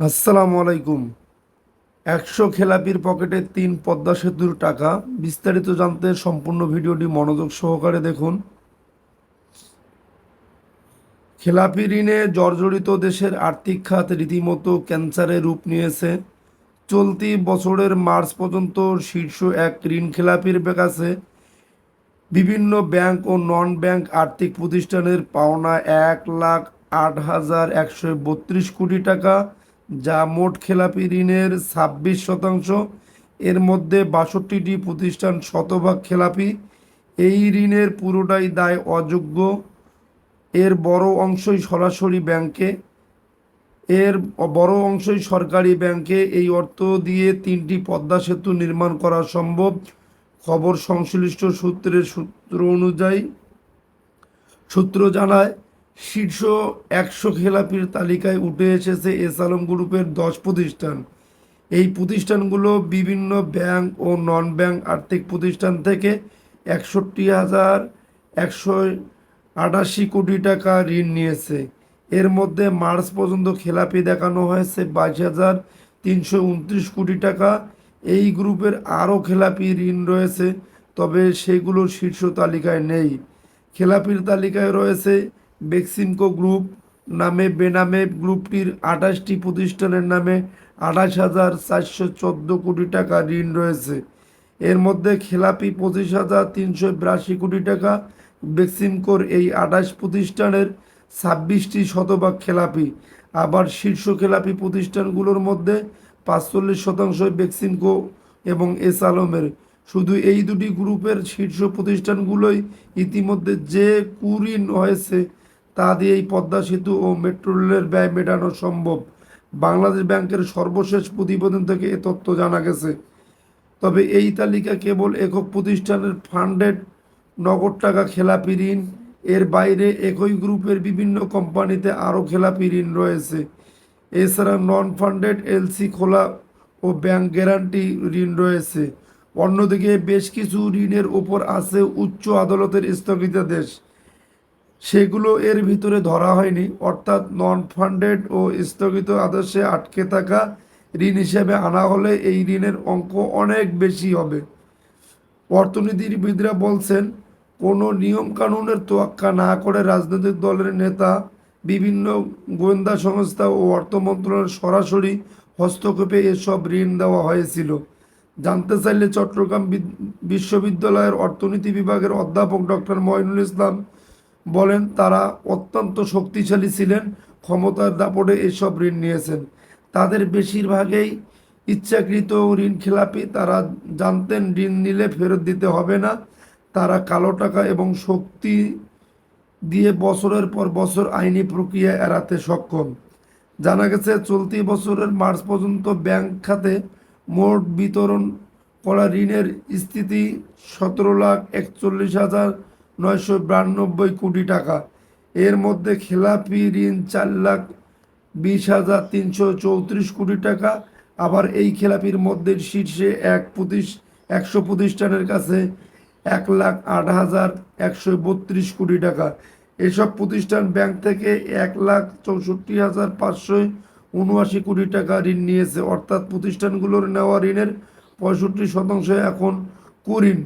আসসালামু আলাইকুম। একশো খেলাপির পকেটে তিন পদ্মা সেতুর টাকা। বিস্তারিত জানতে সম্পূর্ণ ভিডিওটি মনোযোগ সহকারে দেখুন। খেলাপি ঋণে জর্জরিত দেশের আর্থিক খাত রীতিমতো ক্যান্সারে রূপ নিয়েছে। চলতি বছরের মার্চ পর্যন্ত শীর্ষ এক ঋণ খেলাপির কাছে বিভিন্ন ব্যাংক ও নন ব্যাংক আর্থিক প্রতিষ্ঠানের পাওনা এক লাখ আট হাজার একশো বত্রিশ কোটি টাকা। যা মোট খেলাপি ঋণের ছাব্বিশ শতাংশ। এর মধ্যে বাষট্টিটি প্রতিষ্ঠান শতভাগ খেলাপি। এই ঋণের পুরোটাই দায় অযোগ্য। এর বড় অংশই সরাসরি ব্যাংকে। এর বড় অংশই সরকারি ব্যাংকে। এই অর্থ দিয়ে তিনটি পদ্মা সেতু নির্মাণ করা সম্ভব। খবর সংশ্লিষ্ট সূত্রের সূত্র অনুযায়ী সূত্র জানায় শীর্ষ একশো খেলাপির তালিকায় উঠে এসেছে এস আলম গ্রুপের দশ প্রতিষ্ঠান। এই প্রতিষ্ঠানগুলো বিভিন্ন ব্যাংক ও নন ব্যাংক আর্থিক প্রতিষ্ঠান থেকে একষট্টি হাজার একশো আটাশি কোটি টাকা ঋণ নিয়েছে। এর মধ্যে মার্চ পর্যন্ত খেলাপি দেখানো হয়েছে বাইশ হাজার তিনশো উনত্রিশ কোটি টাকা। এই গ্রুপের আরও খেলাপি ঋণ রয়েছে, তবে সেগুলো শীর্ষ তালিকায় নেই। খেলাপির তালিকায় রয়েছে বেক্সিমকো গ্রুপ নামে, বেনামে গ্রুপটির আঠাশটি প্রতিষ্ঠানের নামে আঠাশ হাজার চারশো চোদ্দ কোটি টাকা ঋণ রয়েছে। এর মধ্যে খেলাপি পঁচিশ হাজার তিনশো বিরাশি কোটি টাকা বেক্সিমকোর এই আঠাশ প্রতিষ্ঠানের ছাব্বিশটি শতভাগ খেলাপি। আবার শীর্ষ খেলাপি প্রতিষ্ঠানগুলোর মধ্যে পাঁচচল্লিশ শতাংশ বেক্সিমকো এবং এস আলমের শুধু এই দুটি গ্রুপের শীর্ষ প্রতিষ্ঠানগুলোই ইতিমধ্যে যে কুঋণ হয়েছে তা দিয়ে এই পদ্মা সেতু ও মেট্রো রেলের ব্যয় মেটানো সম্ভব। বাংলাদেশ ব্যাংকের সর্বশেষ প্রতিবেদন থেকে এ তথ্য জানা গেছে। তবে এই তালিকা কেবল একক প্রতিষ্ঠানের ফান্ডেড নগদ টাকা খেলাপি ঋণ, এর বাইরে একই গ্রুপের বিভিন্ন কোম্পানিতে আরও খেলাপি ঋণ রয়েছে। এছাড়া নন ফান্ডেড এলসি খোলা ও ব্যাংক গ্যারান্টি ঋণ রয়েছে। অন্যদিকে বেশ কিছু ঋণের ওপর আছে উচ্চ আদালতের স্থগিতাদেশ। সেগুলো এর ভিতরে ধরা হয়নি। অর্থাৎ নন ফান্ডেড ও স্থগিত আদর্শে আটকে থাকা ঋণ হিসেবে আনা হলে এই ঋণের অঙ্ক অনেক বেশি হবে। অর্থনীতিবিদরা বলছেন, কোনো নিয়ম কানুনের তোয়াক্কা না করে রাজনৈতিক দলের নেতা, বিভিন্ন গোয়েন্দা সংস্থা ও অর্থ মন্ত্রণালয়ের সরাসরি হস্তক্ষেপে এসব ঋণ দেওয়া হয়েছিল। জানতে চাইলে চট্টগ্রাম বিদ- বিশ্ববিদ্যালয়ের অর্থনীতি বিভাগের অধ্যাপক ডক্টর মঈনুল ইসলাম বলেন তারা অত্যন্ত শক্তিশালী ছিলেন, ক্ষমতার দাপটে এসব ঋণ নিয়েছেন। তাদের বেশিরভাগই ইচ্ছাকৃত ঋণ খেলাপি, তারা জানতেন ঋণ নিলে ফেরত দিতে হবে না। তারা কালো টাকা এবং শক্তি দিয়ে বছরের পর বছর আইনি প্রক্রিয়া এড়াতে সক্ষম। জানা গেছে, চলতি বছরের মার্চ পর্যন্ত ব্যাংক খাতে মোট বিতরণ করা ঋণের স্থিতি সতেরো লাখ একচল্লিশ হাজার নয়শো বিরানব্বই কোটি টাকা। এর মধ্যে খেলাপি, ঋণ চার লাখ বিশ হাজার তিনশো চৌত্রিশ কোটি টাকা। আবার এই খেলাপির মধ্যে শীর্ষে এক প্রতিশ, একশো প্রতিষ্ঠানের কাছে এক লাখ আট হাজার একশো বত্রিশ কোটি টাকা। এসব প্রতিষ্ঠান ব্যাংক থেকে এক লাখ চৌষট্টি হাজার পাঁচশো উনআশি কোটি টাকা ঋণ নিয়েছে। অর্থাৎ প্রতিষ্ঠানগুলোর নেওয়া ঋণের পঁয়ষট্টি শতাংশ এখন কুঋণ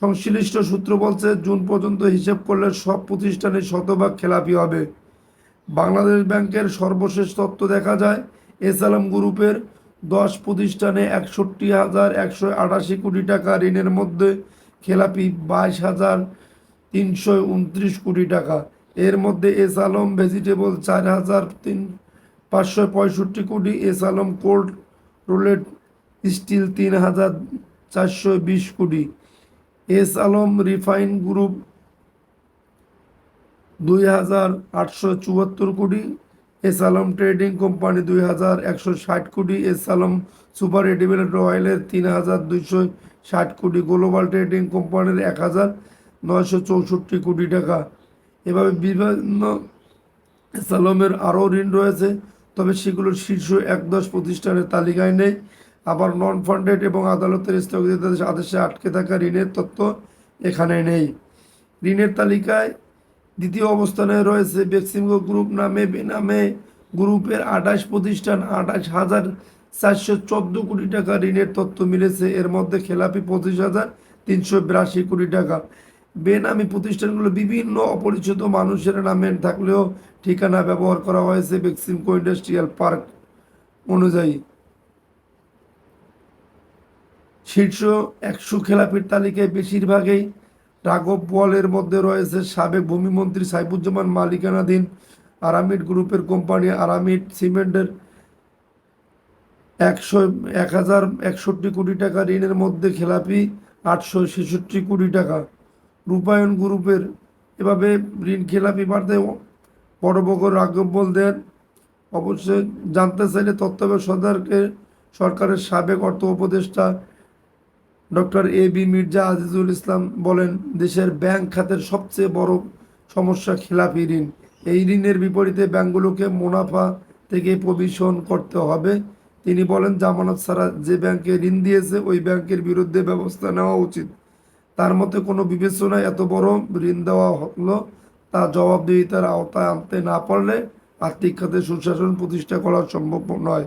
সংশ্লিষ্ট সূত্র বলছে, জুন পর্যন্ত হিসেব করলে সব প্রতিষ্ঠানে শতভাগ খেলাপি হবে। বাংলাদেশ ব্যাংকের সর্বশেষ তথ্য দেখা যায়, এস আলম গ্রুপের দশ প্রতিষ্ঠানে একষট্টি হাজার একশো আটাশি কোটি টাকা ঋণের মধ্যে খেলাপি বাইশ হাজার তিনশো উনত্রিশ কোটি টাকা। এর মধ্যে এস আলম ভেজিটেবল চার হাজার তিন পাঁচশো পঁয়ষট্টি কোটি, S Alam cold rolled steel তিন হাজার চারশো বিশ কোটি। এস আলম রিফাইন গ্রুপ দুই হাজার আটশো চুয়াত্তর কোটি, এস আলম ট্রেডিং কোম্পানি দুই হাজার একশো ষাট কোটি, এস আলম সুপার এডিবেলেট অয়েলের তিন হাজার দুইশো ষাট কোটি, গ্লোবাল ট্রেডিং কোম্পানির এক হাজার নয়শো চৌষট্টি কোটি টাকা। এভাবে বিভিন্ন এস আলমের আরও ঋণ রয়েছে, তবে সেগুলো শীর্ষ এক দশ প্রতিষ্ঠানের তালিকায় নেই। আবার নন ফান্ডেড এবং আদালতের স্থগিতাদেশ আদেশে আটকে থাকা ঋণের তথ্য এখানে নেই। ঋণের তালিকায় দ্বিতীয় অবস্থানে রয়েছে বেক্সিমকো গ্রুপ নামে, বেনামে গ্রুপের আঠাশ প্রতিষ্ঠান, আঠাশ হাজার চারশো চোদ্দ কোটি টাকা ঋণের তথ্য মিলেছে। এর মধ্যে খেলাপি পঁচিশ হাজার তিনশো বিরাশি কোটি টাকা। বেনামি প্রতিষ্ঠানগুলো বিভিন্ন অপরিচিত মানুষের নামে থাকলেও ঠিকানা ব্যবহার করা হয়েছে বেক্সিমকো ইন্ডাস্ট্রিয়াল পার্ক অনুযায়ী। শীর্ষ একশো খেলাপির তালিকায় বেশিরভাগই রাঘব বলের মধ্যে রয়েছে সাবেক ভূমিমন্ত্রী সাইফুজ্জামান মালিকানাধীন আরামিড গ্রুপের কোম্পানি আরামিড সিমেন্টের একশো, এক হাজার একষট্টি কোটি টাকা ঋণের মধ্যে খেলাপি আটশো ছেষট্টি কোটি টাকা। রূপায়ণ গ্রুপের এভাবে ঋণ খেলাপি বাড়তে বড় বড় রাঘব বল দেন অবশ্যই জানতে চাইলে তত্ত্বাবধায়ক সরকারকে সরকারের সাবেক অর্থ উপদেষ্টা doctor A B Mirza Azizul Islam বলেন, দেশের ব্যাংক খাতের সবচেয়ে বড় সমস্যা খেলাপি ঋণ। এই ঋণের বিপরীতে ব্যাংকগুলোকে মুনাফা থেকে প্রভিশন করতে হবে। তিনি বলেন, জামানত ছাড়া যে ব্যাংকে ঋণ দিয়েছে, ওই ব্যাংকের বিরুদ্ধে ব্যবস্থা নেওয়া উচিত। তার মতে, কোনো বিবেচনায় এত বড় ঋণ দেওয়া হলো তা জবাবদিহিতার আওতায় আনতে না পারলে আর্থিক খাতে সুশাসন প্রতিষ্ঠা করা সম্ভব নয়।